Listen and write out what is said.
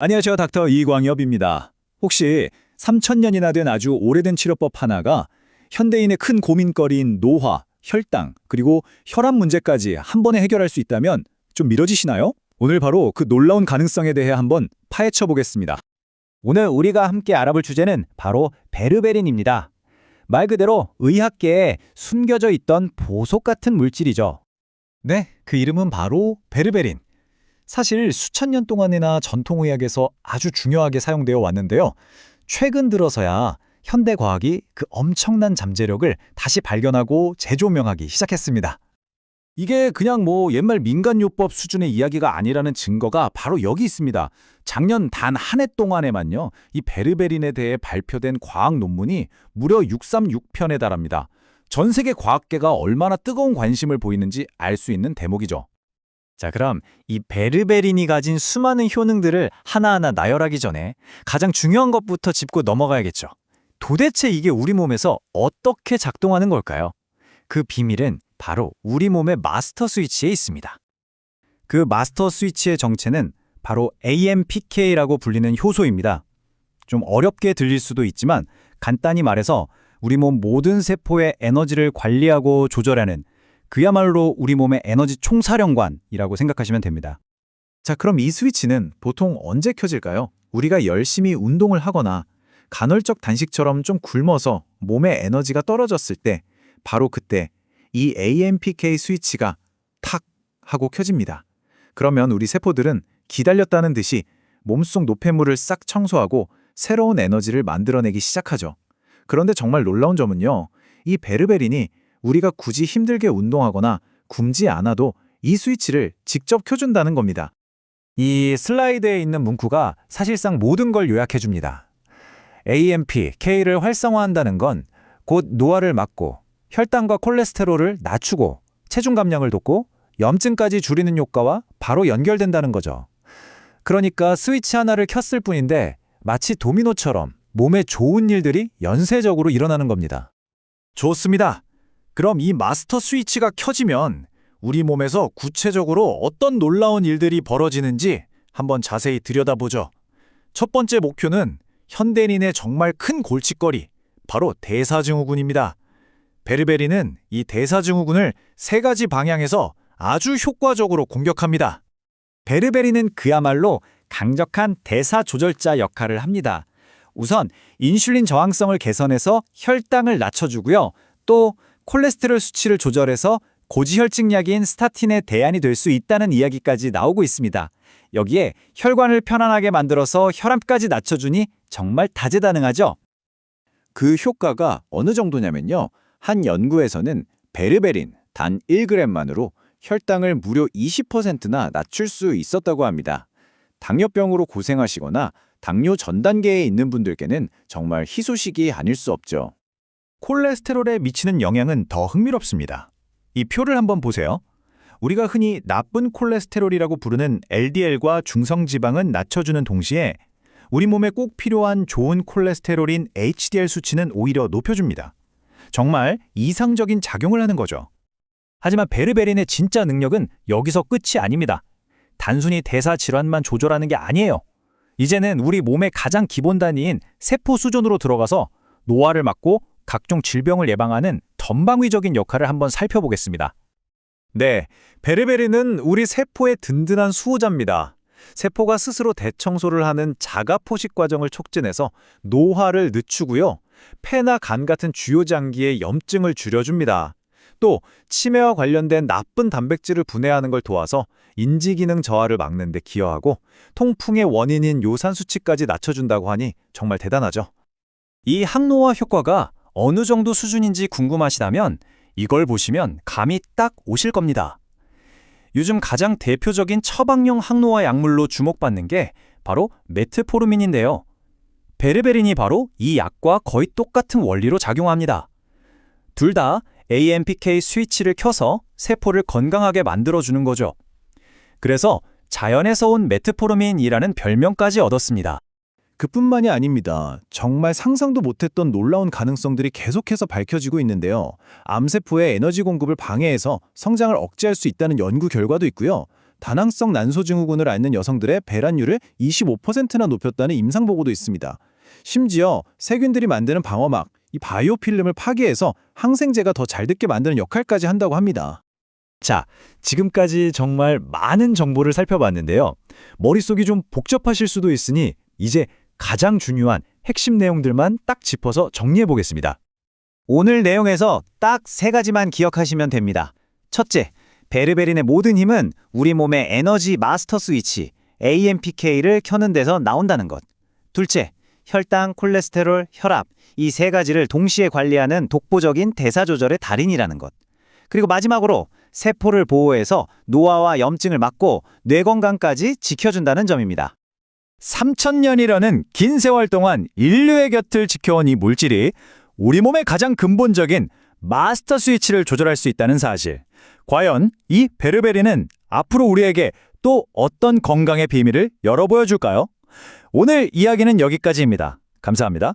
안녕하세요. 닥터 이광엽입니다. 혹시 3천년이나 된 아주 오래된 치료법 하나가 현대인의 큰 고민거리인 노화, 혈당, 그리고 혈압 문제까지 한 번에 해결할 수 있다면 좀 믿어지시나요? 오늘 바로 그 놀라운 가능성에 대해 한번 파헤쳐 보겠습니다. 오늘 우리가 함께 알아볼 주제는 바로 베르베린입니다. 말 그대로 의학계에 숨겨져 있던 보석 같은 물질이죠. 네, 그 이름은 바로 베르베린. 사실 수천 년 동안이나 전통의학에서 아주 중요하게 사용되어 왔는데요. 최근 들어서야 현대 과학이 그 엄청난 잠재력을 다시 발견하고 재조명하기 시작했습니다. 이게 그냥 뭐 옛말 민간요법 수준의 이야기가 아니라는 증거가 바로 여기 있습니다. 작년 단 한 해 동안에만요. 이 베르베린에 대해 발표된 과학 논문이 무려 636편에 달합니다. 전 세계 과학계가 얼마나 뜨거운 관심을 보이는지 알 수 있는 대목이죠. 자, 그럼 이 베르베린이 가진 수많은 효능들을 하나하나 나열하기 전에 가장 중요한 것부터 짚고 넘어가야겠죠. 도대체 이게 우리 몸에서 어떻게 작동하는 걸까요? 그 비밀은 바로 우리 몸의 마스터 스위치에 있습니다. 그 마스터 스위치의 정체는 바로 AMPK라고 불리는 효소입니다. 좀 어렵게 들릴 수도 있지만 간단히 말해서 우리 몸 모든 세포의 에너지를 관리하고 조절하는 그야말로 우리 몸의 에너지 총사령관이라고 생각하시면 됩니다. 자, 그럼 이 스위치는 보통 언제 켜질까요? 우리가 열심히 운동을 하거나 간헐적 단식처럼 좀 굶어서 몸의 에너지가 떨어졌을 때 바로 그때 이 AMPK 스위치가 탁 하고 켜집니다. 그러면 우리 세포들은 기다렸다는 듯이 몸속 노폐물을 싹 청소하고 새로운 에너지를 만들어내기 시작하죠. 그런데 정말 놀라운 점은요. 이 베르베린이 우리가 굳이 힘들게 운동하거나 굶지 않아도 이 스위치를 직접 켜준다는 겁니다. 이 슬라이드에 있는 문구가 사실상 모든 걸 요약해 줍니다. AMP, K를 활성화한다는 건 곧 노화를 막고 혈당과 콜레스테롤을 낮추고 체중 감량을 돕고 염증까지 줄이는 효과와 바로 연결된다는 거죠. 그러니까 스위치 하나를 켰을 뿐인데 마치 도미노처럼 몸에 좋은 일들이 연쇄적으로 일어나는 겁니다. 좋습니다. 그럼 이 마스터 스위치가 켜지면 우리 몸에서 구체적으로 어떤 놀라운 일들이 벌어지는지 한번 자세히 들여다보죠. 첫 번째 목표는 현대인의 정말 큰 골칫거리, 바로 대사증후군입니다. 베르베린은 이 대사증후군을 세 가지 방향에서 아주 효과적으로 공격합니다. 베르베린은 그야말로 강력한 대사 조절자 역할을 합니다. 우선 인슐린 저항성을 개선해서 혈당을 낮춰주고요. 또 콜레스테롤 수치를 조절해서 고지혈증약인 스타틴의 대안이 될 수 있다는 이야기까지 나오고 있습니다. 여기에 혈관을 편안하게 만들어서 혈압까지 낮춰주니 정말 다재다능하죠. 그 효과가 어느 정도냐면요. 한 연구에서는 베르베린 단 1g만으로 혈당을 무려 20%나 낮출 수 있었다고 합니다. 당뇨병으로 고생하시거나 당뇨 전 단계에 있는 분들께는 정말 희소식이 아닐 수 없죠. 콜레스테롤에 미치는 영향은 더 흥미롭습니다. 이 표를 한번 보세요. 우리가 흔히 나쁜 콜레스테롤이라고 부르는 LDL과 중성지방은 낮춰주는 동시에 우리 몸에 꼭 필요한 좋은 콜레스테롤인 HDL 수치는 오히려 높여줍니다. 정말 이상적인 작용을 하는 거죠. 하지만 베르베린의 진짜 능력은 여기서 끝이 아닙니다. 단순히 대사 질환만 조절하는 게 아니에요. 이제는 우리 몸의 가장 기본 단위인 세포 수준으로 들어가서 노화를 막고 각종 질병을 예방하는 전방위적인 역할을 한번 살펴보겠습니다. 네, 베르베린은 우리 세포의 든든한 수호자입니다. 세포가 스스로 대청소를 하는 자가 포식 과정을 촉진해서 노화를 늦추고요. 폐나 간 같은 주요 장기의 염증을 줄여줍니다. 또 치매와 관련된 나쁜 단백질을 분해하는 걸 도와서 인지 기능 저하를 막는 데 기여하고 통풍의 원인인 요산 수치까지 낮춰준다고 하니 정말 대단하죠. 이 항노화 효과가 어느 정도 수준인지 궁금하시다면 이걸 보시면 감이 딱 오실 겁니다. 요즘 가장 대표적인 처방용 항노화 약물로 주목받는 게 바로 메트포르민인데요. 베르베린이 바로 이 약과 거의 똑같은 원리로 작용합니다. 둘 다 AMPK 스위치를 켜서 세포를 건강하게 만들어주는 거죠. 그래서 자연에서 온 메트포르민이라는 별명까지 얻었습니다. 그뿐만이 아닙니다. 정말 상상도 못했던 놀라운 가능성들이 계속해서 밝혀지고 있는데요. 암세포의 에너지 공급을 방해해서 성장을 억제할 수 있다는 연구 결과도 있고요. 다낭성 난소 증후군을 앓는 여성들의 배란율을 25%나 높였다는 임상 보고도 있습니다. 심지어 세균들이 만드는 방어막, 이 바이오 필름을 파괴해서 항생제가 더 잘 듣게 만드는 역할까지 한다고 합니다. 자, 지금까지 정말 많은 정보를 살펴봤는데요. 머릿속이 좀 복잡하실 수도 있으니 이제 가장 중요한 핵심 내용들만 딱 짚어서 정리해 보겠습니다. 오늘 내용에서 딱 세 가지만 기억하시면 됩니다. 첫째, 베르베린의 모든 힘은 우리 몸의 에너지 마스터 스위치 AMPK를 켜는 데서 나온다는 것. 둘째, 혈당, 콜레스테롤, 혈압 이 세 가지를 동시에 관리하는 독보적인 대사 조절의 달인이라는 것. 그리고 마지막으로 세포를 보호해서 노화와 염증을 막고 뇌 건강까지 지켜준다는 점입니다. 3천년이라는 긴 세월 동안 인류의 곁을 지켜온 이 물질이 우리 몸의 가장 근본적인 마스터 스위치를 조절할 수 있다는 사실. 과연 이 베르베린은 앞으로 우리에게 또 어떤 건강의 비밀을 열어 보여줄까요? 오늘 이야기는 여기까지입니다. 감사합니다.